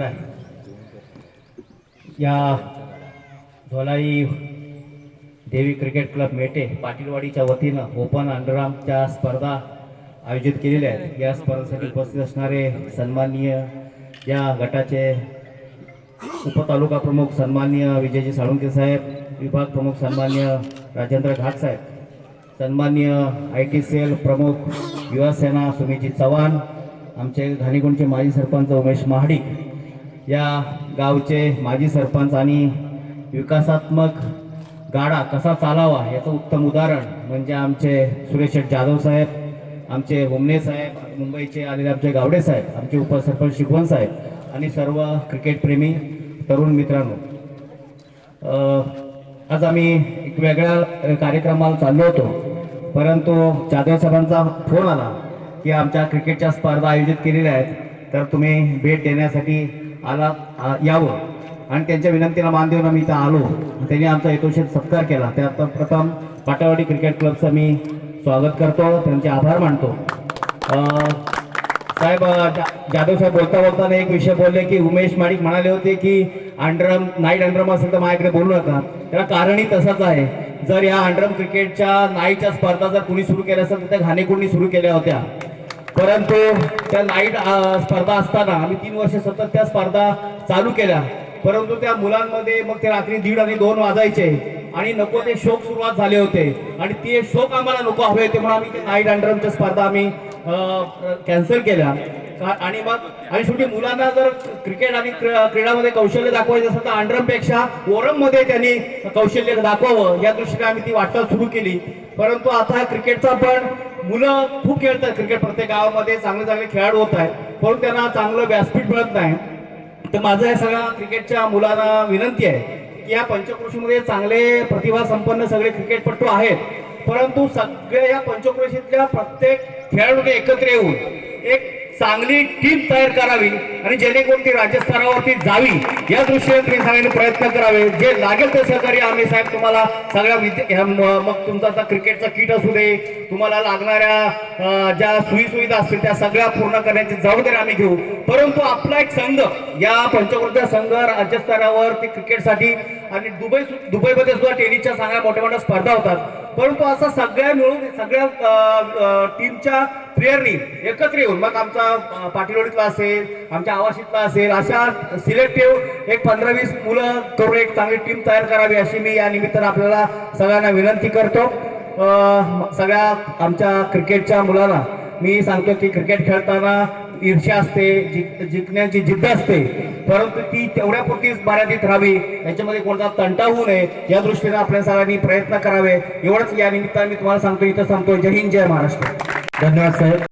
पुरा आहे. या धोलाई देवी क्रिकेट क्लब मेटे पाटीलवाडीच्या वतीनं ओपन अंडरआर्मच्या स्पर्धा आयोजित केलेल्या आहेत. या स्पर्धेसाठी उपस्थित असणारे सन्माननीय या गटाचे उपतालुका प्रमुख सन्माननीय विजयजी साळुंके साहेब विभाग प्रमुख सन्माननीय राजेंद्र घाट साहेब सन्माननीय आय टी सेल प्रमुख युवासेना सुमेजी सुमितजी चव्हाण आमचे घाणीगुणचे माजी सरपंच उमेश महाडिक या गावचे माजी सरपंच आणि विकासात्मक गाडा कसा चालावा याचं उत्तम उदाहरण म्हणजे आमचे सुरेश जाधव साहेब आमचे होमने साहेब मुंबईचे आलेले आमचे गावडे साहेब आमचे उपसरपंच शिकवण साहेब आणि सर्व क्रिकेटप्रेमी तरुण मित्रांनो. आज आम्ही एक वेगळ्या कार्यक्रमाला चाललो होतो परंतु जाधव साहेबांचा फोन आला की आमच्या क्रिकेटच्या स्पर्धा आयोजित केलेल्या आहेत तर तुम्ही भेट देण्यासाठी आला आ- यावं. आणि त्यांच्या विनंतीला मान देऊन आम्ही इथं आलो. त्यांनी आमचा यथोचित सत्कार केला. त्यात प्रथम पाटावाडी क्रिकेट क्लबचं मी स्वागत करतो. त्यांचे आभार मानतो. साहेब जाधव साहेब बोलता बोलताना एक विषय बोलले की उमेश माडिक म्हणाले होते की अंडरम नाईट अंडरम असेल तर माझ्याकडे बोलू नका. त्याला कारणही तसंच आहे. जर या अंडरम क्रिकेटच्या नाईटच्या स्पर्धा जर कुणी सुरू केल्या असेल तर त्या घाणेकुंडी सुरू केल्या होत्या. परंतु त्या नाईट स्पर्धा असताना आम्ही तीन वर्ष सतत त्या स्पर्धा चालू केल्या. परंतु त्या मुलांमध्ये मग ते रात्री दीड आणि दोन वाजायचे आणि नको ते शोक सुरुवात झाले होते. आणि ते शोक आम्हाला नको हवे होते म्हणून आम्ही ते नाईट अंडरमच्या स्पर्धा आम्ही कॅन्सल केल्या. आणि मग आणि शेवटी मुलांना जर क्रिकेट आणि क्रीडामध्ये कौशल्य दाखवायचं असेल तर अंडरमपेक्षा ओरममध्ये त्यांनी कौशल्य दाखवावं या दृष्टीने आम्ही ती वाटचाल सुरू केली. परंतु आता क्रिकेटचा पण मुलं खूप खेळतात क्रिकेट प्रत्येक गावामध्ये चांगले चांगले खेळाडू होत आहेत. परंतु त्यांना चांगलं व्यासपीठ मिळत नाही. तर माझं या सगळ्या क्रिकेटच्या मुलांना विनंती आहे की या पंचक्रोशीमध्ये चांगले प्रतिभा संपन्न सगळे क्रिकेटपटू आहेत. परंतु सगळ्या या पंचक्रोशीतल्या प्रत्येक खेळाडूने एकत्र येऊन एक चांगली टीम तयार करावी आणि जेणेकरून ती राज्यस्तरावरती जावी या दृष्टीने तुम्ही सगळ्यांनी प्रयत्न करावे. जे लागेल ते सहकार्य आम्ही साहेब तुम्हाला सगळ्या विद्या मग तुमचा आता क्रिकेटचा किट असू दे तुम्हाला लागणाऱ्या ज्या सोयीसुविधा असतील त्या सगळ्या पूर्ण करण्याची जबाबदारी आम्ही घेऊ. परंतु आपला एक संघ या पंचकृत्या संघ राज्यस्तरावर ती क्रिकेटसाठी आणि दुबई दुबईमध्ये सुद्धा टेनिसच्या चांगल्या मोठ्या मोठ्या स्पर्धा होतात. परंतु असं सगळ्या मिळून सगळ्या टीमच्या प्लेयरनी एकत्र येऊन मग आमचा पाटीलोडीतला असेल आमच्या आवासीतला असेल अशा सिलेक्टिव्ह एक पंधरा वीस मुलं करून एक चांगली टीम तयार करावी अशी मी या निमित्तानं आपल्याला सगळ्यांना विनंती करतो. सगळ्या आमच्या क्रिकेटच्या मुलांना मी सांगतो की क्रिकेट खेळताना ईर्ष्या असते जिंकण्याची जिद्द असते. परंतु ती तेवढ्या पुरतीच मर्यादित राहावी. याच्यामध्ये कोणता तंटा होऊ नये. या दृष्टीने आपल्या सगळ्यांनी प्रयत्न करावे. एवढंच या निमित्ताने मी तुम्हाला सांगतो इथं सांगतो जय हिंद जय महाराष्ट्र. धन्यवाद साहेब.